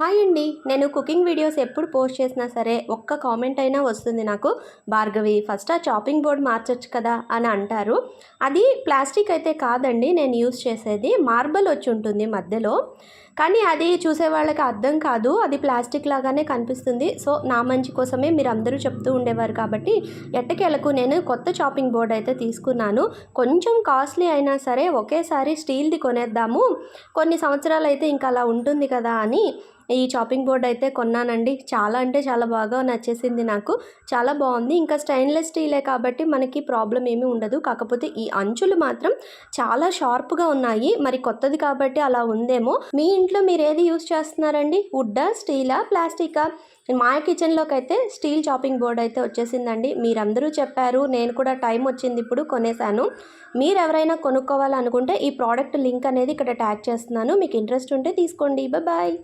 Hi అండి. నేను cooking videos ఎప్పుడు పోస్ట్ చేసినా సరే ఒక్క కామెంట్ అయినా వస్తుంది నాకు. భార్గవి ఫస్ట్ ఆ చాపింగ్ బోర్డ్ మార్చొచ్చు కదా అని అంటారు. అది ప్లాస్టిక్ అయితే కాదండి. నేను యూస్ చేసేది మార్బల్ వచ్చి ఉంటుంది మధ్యలో. కానీ అది చూసే వాళ్ళకి అర్థం కాదు. అది ప్లాస్టిక్ లాగానే కనిపిస్తుంది. సో నా మంచి కోసమే మీరు అందరూ చెప్తూ ఉండేవారు కాబట్టి ఎట్టకేలకు నేను కొత్త చాపింగ్ బోర్డ్ అయితే తీసుకున్నాను. కొంచెం కాస్ట్లీ అయినా సరే ఒకేసారి స్టీల్ది కొనేద్దాము. కొన్ని సంవత్సరాలు అయితే ఇంకా అలా ఉంటుంది కదా అని ఈ చాపింగ్ బోర్డ్ అయితే కొన్నానండి. చాలా అంటే చాలా బాగా నచ్చేసింది నాకు. చాలా బాగుంది. ఇంకా స్టెయిన్లెస్ స్టీలే కాబట్టి మనకి ప్రాబ్లం ఏమీ ఉండదు. కాకపోతే ఈ అంచులు మాత్రం చాలా షార్ప్గా ఉన్నాయి. మరి కొత్తది కాబట్టి అలా ఉందేమో. మీ ఇంట్లో మీరు ఏది యూస్ చేస్తున్నారండి? వుడ్డా స్టీలా ప్లాస్టికా మా కిచెన్లోకి అయితే స్టీల్ చాపింగ్ బోర్డ్ అయితే వచ్చేసిందండి. మీరందరూ చెప్పారు. నేను కూడా టైం వచ్చింది ఇప్పుడు కొనేసాను మీరు ఎవరైనా కొనుక్కోవాలనుకుంటే ఈ ప్రోడక్ట్ లింక్ అనేది ఇక్కడ ట్యాగ్ చేస్తున్నాను. మీకు ఇంట్రెస్ట్ ఉంటే తీసుకోండి. బాయ్